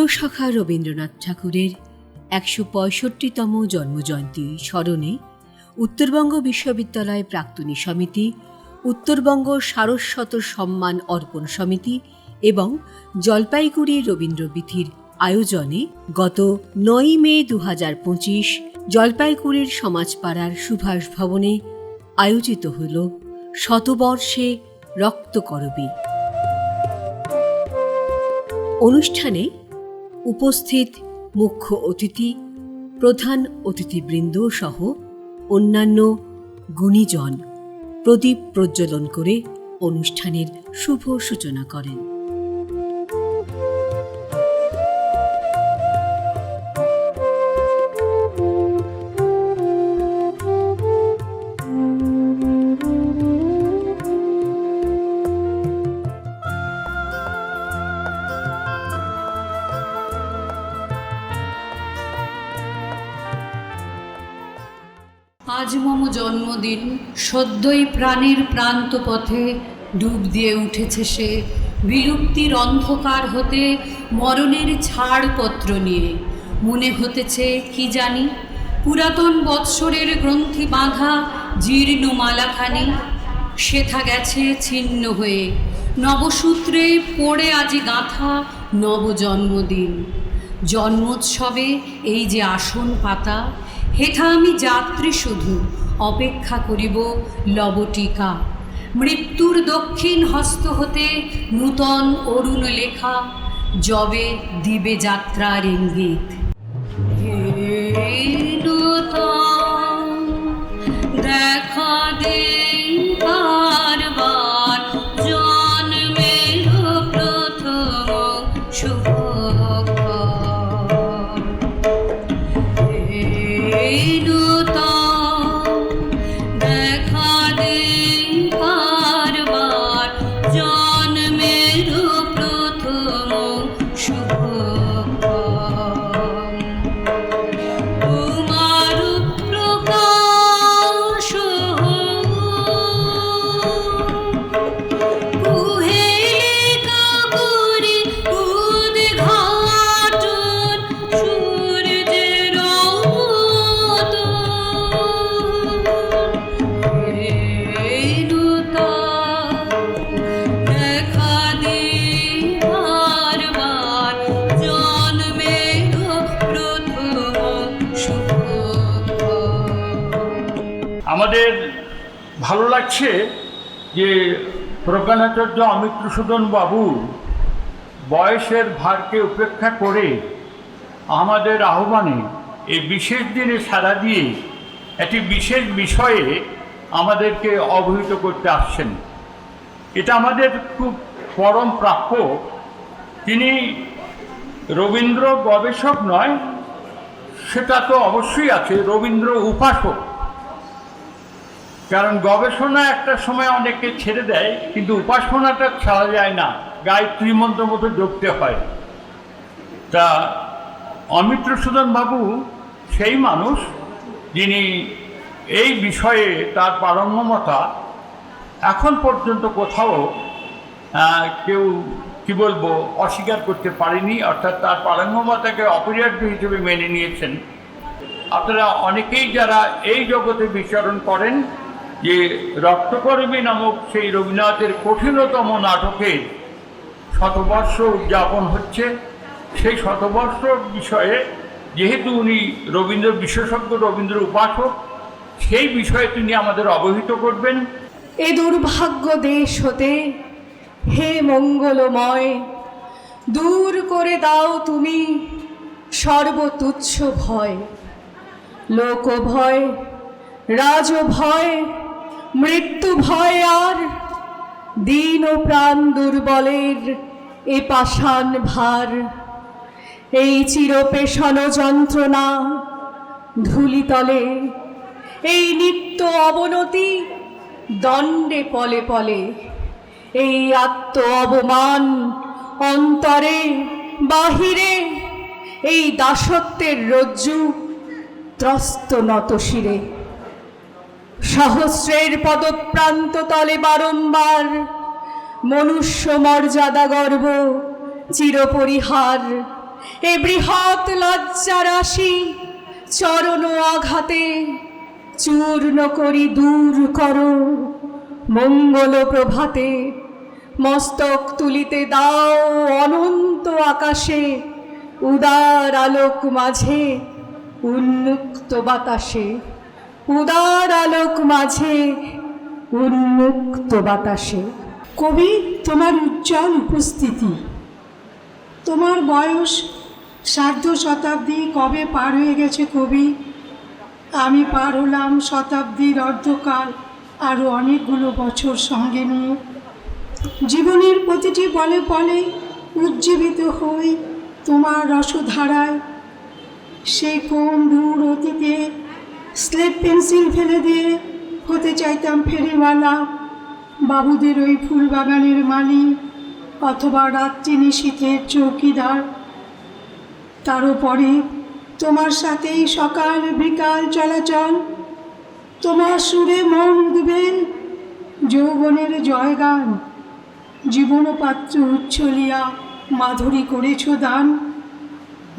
চিরসখা রবীন্দ্রনাথ ঠাকুরের একশো পঁয়ষট্টিতম জন্মজয়ন্তী স্মরণে উত্তরবঙ্গ বিশ্ববিদ্যালয় প্রাক্তনী সমিতি, উত্তরবঙ্গ সারস্বত সম্মান অর্পণ সমিতি এবং জলপাইগুড়ি রবীন্দ্রবীথির আয়োজনে গত নয় মে দু পঁচিশ জলপাইগুড়ির সমাজপাড়ার সুভাষ ভবনে আয়োজিত হল শতবর্ষে রক্তকরবী। অনুষ্ঠানে উপস্থিত মুখ্য অতিথি, প্রধান অতিথিবৃন্দ সহ অন্যান্য গুণীজন প্রদীপ প্রজ্বলন করে অনুষ্ঠানের শুভ সূচনা করেন। আজ মম জন্মদিন। সদ্যই প্রাণের প্রান্ত পথে ডুব দিয়ে উঠেছে সে। বিলুপ্তির অন্ধকার হতে মরণের ছাড়পত্র নিয়ে। মনে হতেছে, কি জানি? পুরাতন বৎসরের গ্রন্থি বাঁধা জীর্ণ মালাখানি। সেথা গেছে ছিন্ন হয়ে। নবসূত্রে পড়ে আজি গাঁথা নবজন্মদিন। জন্মোৎসবে এই যে আসন পাতা হেথা আমি যাত্রী শুধু। অপেক্ষা করিব লবটিকা। মৃত্যুর দক্ষিণ হস্ত হতে নূতন অরুণ লেখা জবে দিবে যাত্রার ইঙ্গিত। লাগছে যে প্রজ্ঞানাচার্য অমিত্রসূদন বাবু বয়সের ভারকে উপেক্ষা করে আমাদের আহ্বানে এই বিশেষ দিনে সাড়া দিয়ে একটি বিশেষ বিষয়ে আমাদেরকে অবহিত করতে আসছেন। এটা আমাদের খুব পরম প্রাপ্য। তিনি রবীন্দ্র গবেষক নয়, সেটা তো অবশ্যই আছে, রবীন্দ্র উপাসক। কারণ গবেষণা একটা সময় অনেকে ছেড়ে দেয়, কিন্তু উপাসনাটা ছাড়া যায় না। গায়ত্রী মন্ত্র মতো জপতে হয়। তা অমিত্রসূদন বাবু সেই মানুষ যিনি এই বিষয়ে তার পারঙ্গমতা এখন পর্যন্ত কোথাও কেউ, কি বলব, অস্বীকার করতে পারেনি, অর্থাৎ তার পারঙ্গমতাকে অপরিহার্য হিসেবে মেনে নিয়েছেন। আপনারা অনেকেই যারা এই জগতে বিচরণ করেন যে রক্তকর্মী নামক সেই রবীন্দ্রনাথের কঠিনতম নাটকের শতবর্ষ উদযাপন হচ্ছে। সেই শতবর্ষ বিষয়ে যেহেতু উনি রবীন্দ্র, বিশেষজ্ঞ রবীন্দ্র উপাসক, সেই বিষয়ে তিনি আমাদের অবহিত করবেন। এ দুর্ভাগ্য দেশ হতে হে মঙ্গলময়, দূর করে দাও তুমি সর্বতুচ্ছ ভয়। লোক ভয় রাজ ভয় মৃত্যু ভয় আর দীন ও প্রাণ দুর্বলের এ পাষাণ ভার। এই চিরপেশন যন্ত্রণা ধুলিতলে, এই নিত্য অবনতি দণ্ডে পলে পলে, এই আত্ম অবমান অন্তরে, বাহিরে, এই দাসত্বের রজ্জু ত্রস্ত নত শিরে সহস্রের পদপ্রান্ত তলে বারম্বার মনুষ্য মর্যাদা গর্ব, চিরপরিহার। এ বৃহৎ লজ্জা রাশি চরণ আঘাতে চূর্ণ করি দূর কর মঙ্গল প্রভাতে। মস্তক তুলিতে দাও অনন্ত আকাশে, উদার আলোক মাঝে উন্মুক্ত বাতাসে। উদার আলোক মাঝে উন্মুক্ত বাতাসে। কবি, তোমার উজ্জ্বল উপস্থিতি। তোমার বয়স সার্ধ শতাব্দী কবে পার হয়ে গেছে কবি? আমি পার হলাম শতাব্দীর অর্ধকাল আরও অনেকগুলো বছর সঙ্গে নিয়ে। জীবনের প্রতিটি পলে পলে উজ্জীবিত হই তোমার রসধারায়। সেই কোন দূর অতীতে স্লেট পেন্সিল ফেলে দিয়ে হতে চাইতাম ফেরিওয়ালা। বাবুদের ওই ফুল বাগানের মালি অথবা রাত্রি নিশীথের চৌকিদার। তারও পরে তোমার সাথেই সকাল বিকাল চলাচল। তোমার সুরে মন উদ্বেল যৌবনের জয়গান। জীবনপাত্র উচ্ছলিয়া মাধুরী করেছ দান।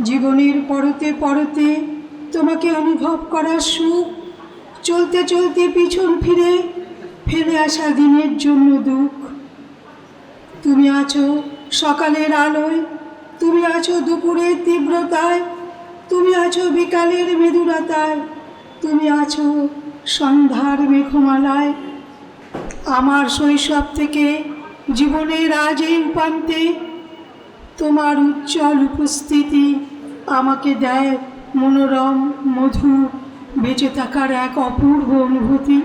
জীবনের পরতে পরতে তোমাকে অনুভব করার সুখ, চলতে চলতে পিছন ফিরে ফেলে আসা দিনের জন্য দুঃখ। তুমি আছো সকালের আলোয়, তুমি আছো দুপুরের তীব্রতায়, তুমি আছো বিকালের মেদুরতায় তুমি আছো সন্ধ্যার মেঘমালায়। আমার শৈশব থেকে জীবনের আজ এই প্রান্তে তোমার উজ্জ্বল উপস্থিতি আমাকে দেয়। মনোরম, মধুর, বেঁচে থাকার এক অপূর্ব অনুভূতি।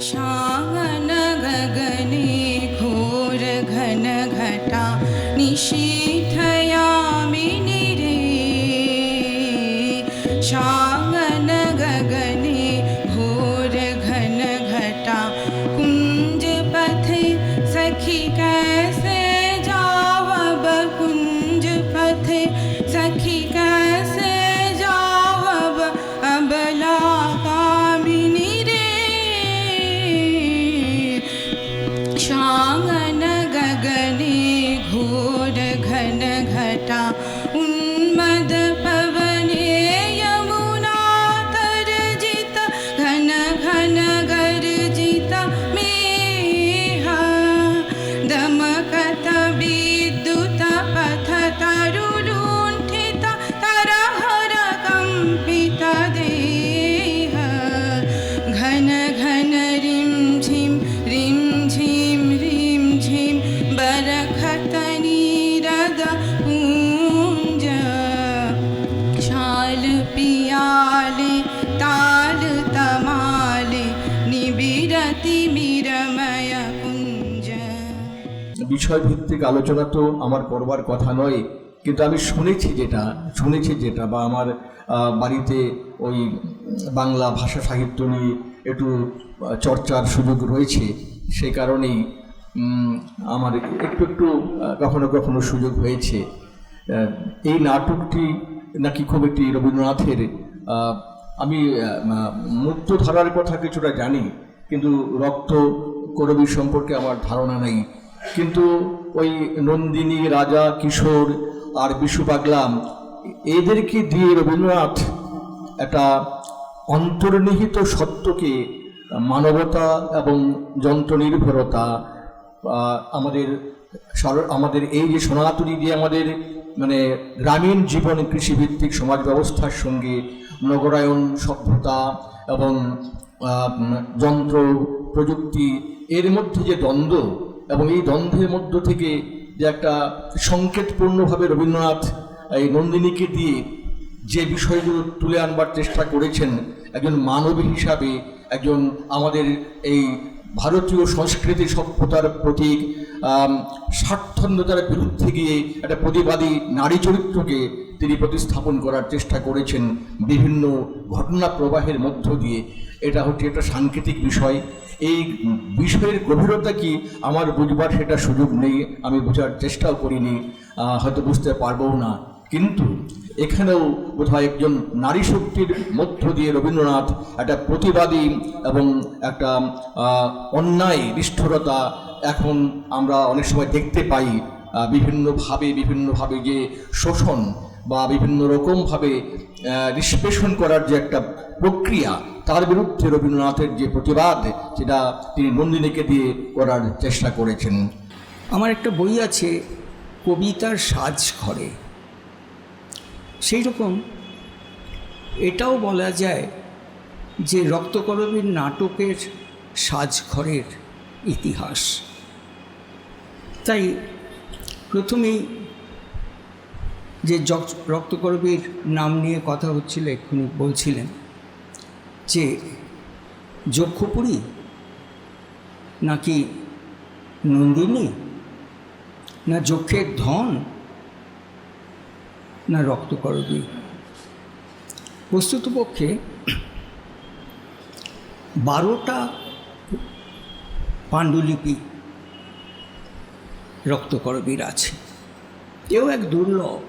শান গগনে ঘোর ঘন ঘটা নিশীথয়ামিনী রে সা യാലി താല് തമാലി നിബിരതി മിരമയ കുഞ്ച বিষয়ভিত্তিক আলোচনা তো আমার করবার কথা নয়, কিন্তু আমি শুনেছি যেটা শুনেছি যেটা, বা আমার বাড়িতে ওই বাংলা ভাষা সাহিত্য নিয়ে একটু চর্চার সুযোগ রয়েছে সেই কারণেই আমার একটু একটু কখনো কখনো সুযোগ হয়েছে। এই নাটকটি নাকি খুব একটি রবীন্দ্রনাথের আমি আহ, মুক্ত ধারার কথা কিছুটা জানি কিন্তু রক্ত করবী সম্পর্কে আমার ধারণা নেই। কিন্তু ওই নন্দিনী রাজা কিশোর আর বিশু পাগলাম এদেরকে দিয়ে রবীন্দ্রনাথ একটা অন্তর্নিহিত সত্যকে মানবতা এবং যন্ত্রনির্ভরতা আমাদের আমাদের এই যে সনাতনী যে আমাদের মানে গ্রামীণ জীবন কৃষিভিত্তিক সমাজ ব্যবস্থার সঙ্গে নগরায়ন, সভ্যতা এবং যন্ত্র, প্রযুক্তি, এর মধ্যে যে দ্বন্দ্ব এবং এই দ্বন্দ্বের মধ্য থেকে যে একটা সংকেতপূর্ণভাবে রবীন্দ্রনাথ এই নন্দিনীকে দিয়ে যে বিষয়গুলো তুলে আনবার চেষ্টা করেছেন, একজন মানবী হিসাবে, একজন আমাদের এই ভারতীয় সংস্কৃতি সভ্যতার প্রতীক স্বার্থন্যতার বিরুদ্ধে গিয়ে একটা প্রতিবাদী নারী চরিত্রকে তিনি প্রতিস্থাপন করার চেষ্টা করেছেন বিভিন্ন ঘটনা প্রবাহের মধ্য দিয়ে। এটা হচ্ছে একটা সাংকেতিক বিষয়। এই বিষয়ের গভীরতা কি? আমার বুঝবার সেটা সুযোগ নেই, আমি বোঝার চেষ্টাও করিনি হয়তো বুঝতে পারবও না। কিন্তু এখানেও বোধহয় একজন নারী শক্তির মধ্য দিয়ে রবীন্দ্রনাথ একটা প্রতিবাদী এবং একটা অন্যায়, নিষ্ঠুরতা এখন আমরা অনেক সময় দেখতে পাই বিভিন্নভাবে বিভিন্নভাবে যে শোষণ বা বিভিন্ন রকমভাবে নিষ্পেষণ করার যে একটা প্রক্রিয়া, তার বিরুদ্ধে রবীন্দ্রনাথের যে প্রতিবাদ, সেটা তিনি নন্দিনীকে দিয়ে করার চেষ্টা করেছেন। আমার একটা বই আছে, কবিতার সাজ ঘরে সেই রকম এটাও বলা যায় যে রক্তকরবীর নাটকের সাজঘরের ইতিহাস। তাই প্রথমেই যে রক্তকরবীর নাম নিয়ে কথা হচ্ছিল এক্ষুনি বলছিলেন যে যক্ষপুরী নাকি নন্দিনী? না যক্ষের ধন? না রক্তকরবী? বস্তুতপক্ষে বারোটা পাণ্ডুলিপি রক্তকরবীর আছে। এও এক দুর্লভ।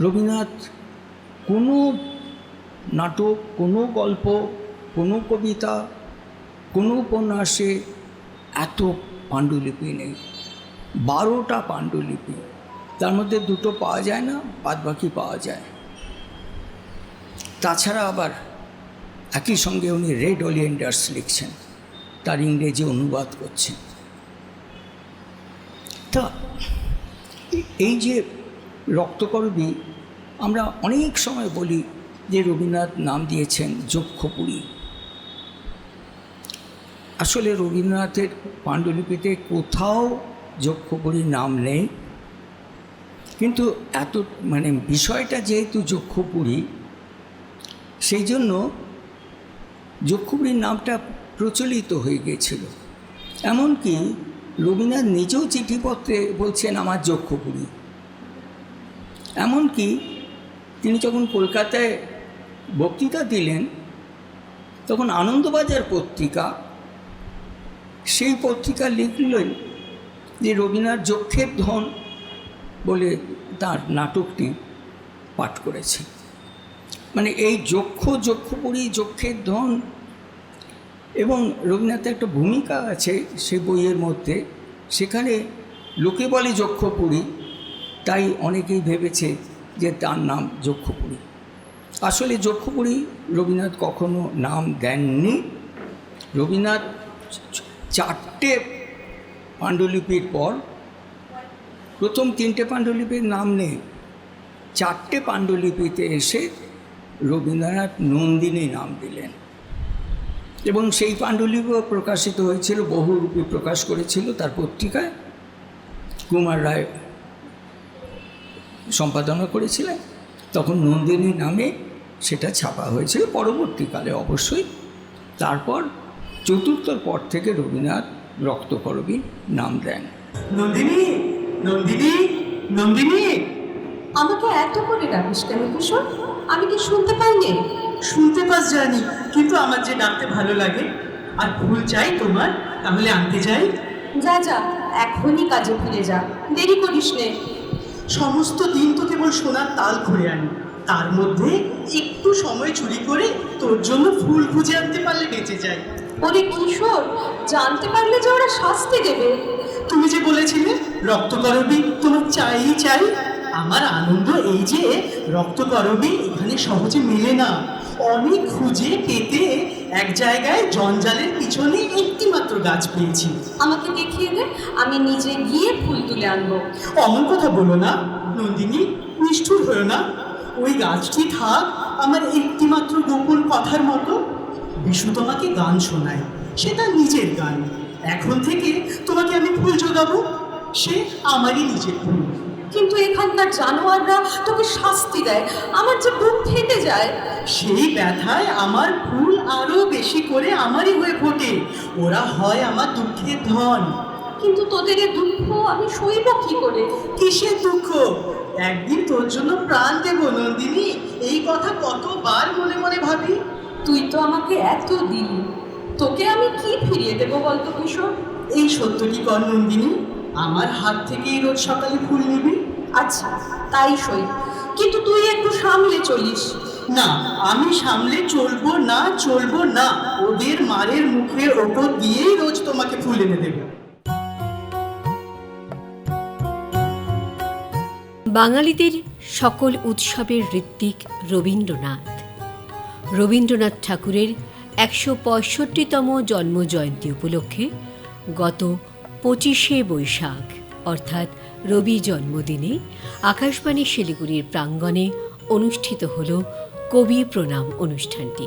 রবীন্দ্রনাথ কোনো নাটক, কোনো গল্প, কোনো কবিতা, কোনো উপন্যাসে এত পাণ্ডুলিপি নেই। বারোটা পাণ্ডুলিপি। তার মধ্যে দুটো পাওয়া যায় না বাদ বাকি পাওয়া যায়। তাছাড়া আবার একই সঙ্গে উনি রেড ওলিয়েন্ডার্স লিখছেন। তার ইংরেজি অনুবাদ করছেন। তা এই যে রক্তকরবী আমরা অনেক সময় বলি যে রবীন্দ্রনাথ নাম দিয়েছেন যক্ষপুরী। আসলে রবীন্দ্রনাথের পাণ্ডুলিপিতে কোথাও যক্ষপুরীর নাম নেই। কিন্তু এত মানে বিষয়টা যেহেতু যক্ষপুরী, সেই জন্য যক্ষপুরীর নামটা প্রচলিত হয়ে গিয়েছিল এমনকি রবীন্দ্রনাথ নিজেও চিঠিপত্রে বলছেন আমার যক্ষপুরী এমনকি তিনি যখন কলকাতায় বক্তৃতা দিলেন, তখন আনন্দবাজার পত্রিকা সেই পত্রিকা লিখলেন যে রবীন্দ্রনাথ যক্ষের ধন বলে তার নাটকটি পাঠ করেছে। মানে এই যক্ষ যক্ষপুরী যক্ষের ধন এবং রবীন্দ্রনাথের একটা ভূমিকা আছে সে বইয়ের মধ্যে। সেখানে লোকে বলে যক্ষপুরী, তাই অনেকেই ভেবেছে যে তার নাম যক্ষপুরী। আসলে যক্ষপুরী রবীন্দ্রনাথ কখনো নাম দেননি। রবীন্দ্রনাথ চারটে পাণ্ডুলিপির পর প্রথম তিনটে পাণ্ডুলিপির নাম নেই। চারটে পাণ্ডুলিপিতে এসে রবীন্দ্রনাথ নন্দিনী নাম দিলেন। এবং সেই পাণ্ডুলিপিও প্রকাশিত হয়েছিল, বহুরূপী প্রকাশ করেছিল তার পত্রিকায়। কুমার রায় সম্পাদনা করেছিলেন। তখন নন্দিনী নামে সেটা ছাপা হয়েছিল পরবর্তীকালে অবশ্যই। তারপর চতুর্থর পর থেকে রবীন্দ্রনাথ রক্তকরবী নাম দেন। নন্দিনী নন্দিনী নন্দিনী! আমাকে এত করে ডাকিস কেন কিশোর? আমি কি শুনতে পাইনি? শুনতে পাস জানি কিন্তু আমার যে ডাকতে ভালো লাগে আর ভুল চাই তোমার তাহলে আনতে যাই। যা যা এখনই কাজে ফিরে যা দেরি করিস নে। সমস্ত দিন তো কেবল সোনার তাল ঘুরে আনি তার মধ্যে একটু সময় চুরি করে তোর জন্য ফুল খুঁজে আনতে পারলে বেঁচে যাই। ওরে কিশোর জানতে পারলে যে ওরা শাস্তি দেবে। তুমি যে বলেছিলে রক্ত রক্তকরবী তোমার চাই চাই। আমার আনন্দ এই যে রক্ত রক্তকরবী এখানে সহজে মেলে না। অনেক খুঁজে পেতে এক জায়গায় জঞ্জালের পিছনে একটি মাত্র গাছ পেয়েছি। আমাকে দেখিয়ে দে আমি নিজে গিয়ে ফুল তুলে আনব। অমন কথা বলো না নন্দিনী নিষ্ঠুর হয়েও না। ওই গাছটি থাক আমার একটিমাত্র গোপন কথার মতো। বিশু তোমাকে গান শোনায় সে তার নিজের গান। এখন থেকে তোমাকে আমি ফুল জোগাবো সে আমারই নিজের ফুল। কিন্তু এখানকার জানোয়াররা তোকে শাস্তি দেয়। আমার যে বুক ফেটে যায়। সেই ব্যথায় আমার ফুল আরও বেশি করে আমারই হয়ে ফোটে। ওরা হয় আমার দুঃখের ধন। কিন্তু তোদের এ দুঃখ আমি সইব কি করে? কিসের দুঃখ? একদিন তোর জন্য প্রাণ দেব নন্দিনী। এই কথা কতবার মনে মনে ভাবি। তুই তো আমাকে এত দিলি। তোকে আমি কি ফিরিয়ে দেবো বলতো কিশোর? এই সত্যটি কর নন্দিনী? আমার হাত থেকেই রোজ সকালে ফুল নিবি? আচ্ছা তাই সই। কিন্তু তুই একটু সামলে চলিস। না আমি সামলে চলবো না চলবো না। ওদের মারের মুখের ওপর দিয়েই রোজ তোমাকে ফুল এনে দেবো। বাঙালিদের সকল উৎসবের ঋত্বিক রবীন্দ্রনাথ। রবীন্দ্রনাথ ঠাকুরের একশো পঁয়ষট্টিতম জন্মজয়ন্তী উপলক্ষে গত পঁচিশে বৈশাখ, অর্থাৎ রবি জন্মদিনে আকাশবাণী শিলিগুড়ির প্রাঙ্গণে অনুষ্ঠিত হল কবি প্রণাম অনুষ্ঠানটি।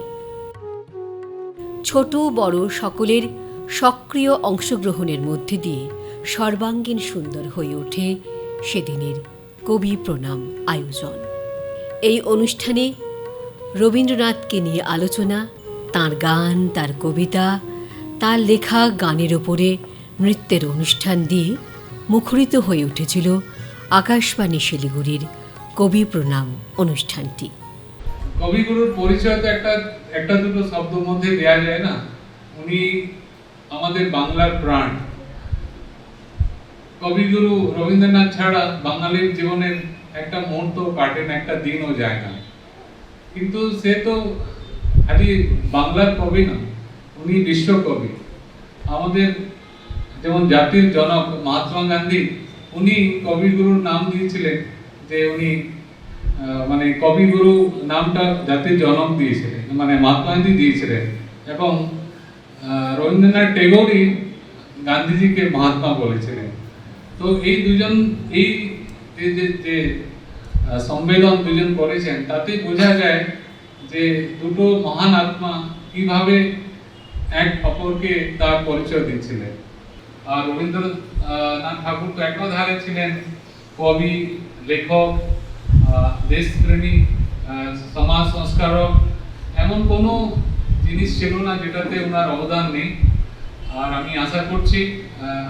ছোট, বড় সকলের সক্রিয় অংশগ্রহণের মধ্যে দিয়ে সর্বাঙ্গীন সুন্দর হয়ে ওঠে সেদিনের কবি প্রণাম আয়োজন। এই অনুষ্ঠানে রবীন্দ্রনাথকে নিয়ে আলোচনা, তার গান, তার কবিতা, তার লেখা গানের ওপরে নৃত্যের অনুষ্ঠান দিয়ে মুখরিত হয়ে উঠেছিল আকাশবাণী শিলিগুড়ির কবি প্রণাম অনুষ্ঠানটি। কবিগুরুর পরিচয় তো একটা একটা দুটো শব্দ মধ্যে দেয়া যায় না? উনি আমাদের বাংলার প্রাণ। কবিগুরু রবীন্দ্রনাথ ছাড়া বাঙালির জীবনের একটা মুহূর্ত কাটে না, একটা দিনও যায় না। কিন্তু সে তো খালি বাংলার কবি না, উনি বিশ্বকবি। আমাদের যেমন জাতির জনক মহাত্মা গান্ধী, উনি কবিগুরুর নাম দিয়েছিলেন যে উনি মানে কবিগুরু নামটা জাতির জনক দিয়েছিলেন মানে মহাত্মা গান্ধী দিয়েছিলেন। এবং রবীন্দ্রনাথ টেগোরই গান্ধীজিকে মহাত্মা বলেছিলেন। তো এই দুজন, এই যে যে দুজন করেছেন, তাতে বোঝা যায় যে দুটো মহান আত্মা কীভাবে এক অপরকে তার পরিচয় দিচ্ছিলেন রবীন্দ্রনাথ ঠাকুর তো একধারে ছিলেন। কবি, লেখক দেশপ্রেমী সমাজ সংস্কারক। এমন কোনো জিনিস ছিল না যেটাতে ওনার অবদান নেই। আর আমি আশা করছি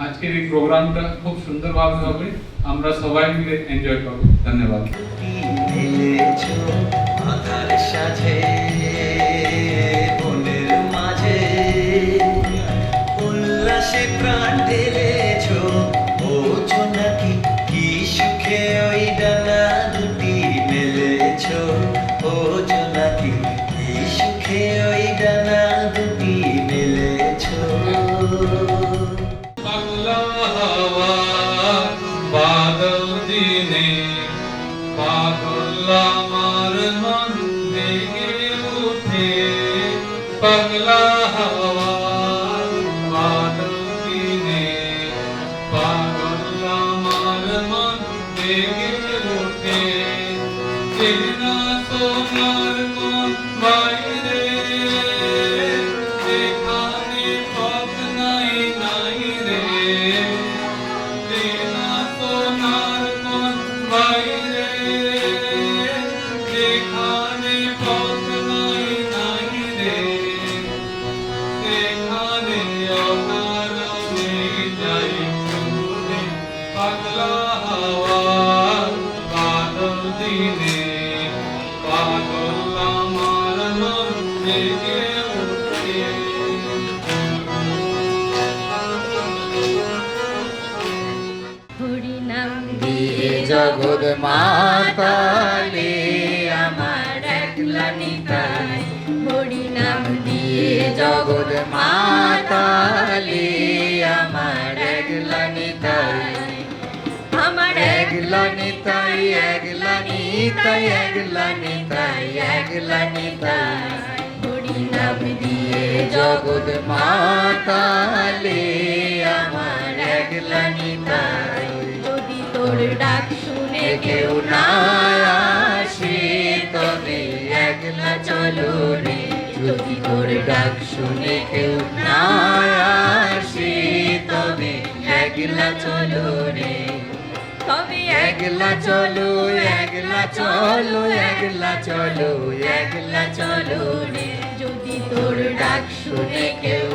আজকের এই প্রোগ্রামটা খুব সুন্দরভাবে হবে। আমরা সবাই মিলে এনজয় করব। ধন্যবাদ। পাগল জগৎ মাতালে আমার একলা নিতাই হরি নাম দিয়ে জগৎ মাতালে আমার একলা নিতাই আমার একলা নিতাই একলা নিতাই একলা নিতাই একলা নিতাই হরি নাম দিয়ে জগৎ মাতালে আমার একলা যদি তোর ডাক শুনে কেউ না আসে, তবে একলা চলো রে। যদি তোর ডাক শুনে কেউ না আসে, তবে একলা চলো রে। একলা চলো একলা চলো একলা চলো একলা চলো রে। তোর ডাক শুনে কেউ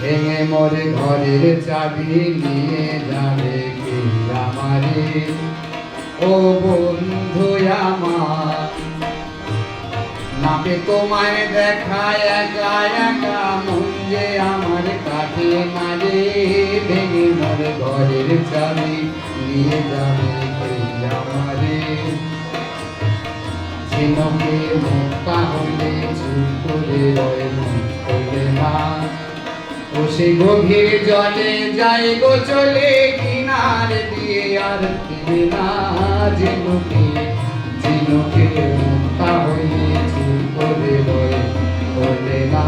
ভেঙে মরে ঘরের চাবি নিয়ে যাবে কে আমারে? ও বন্ধু আমার নামে তোমায় দেখা একা একা মন যে আমার কাটে মারে, ভেঙে মরে ঘরের চাবি নিয়ে যাবে কে আমারে? বিনকে মুক্তা হইলে চুপ করে রয় হইলে না গভীর জলে যাই গো চলে কিনার দিয়ে আর ফিরে না জিনুকে জিনুকে মুক্তা হইলে চুপ করে রয় হইলে না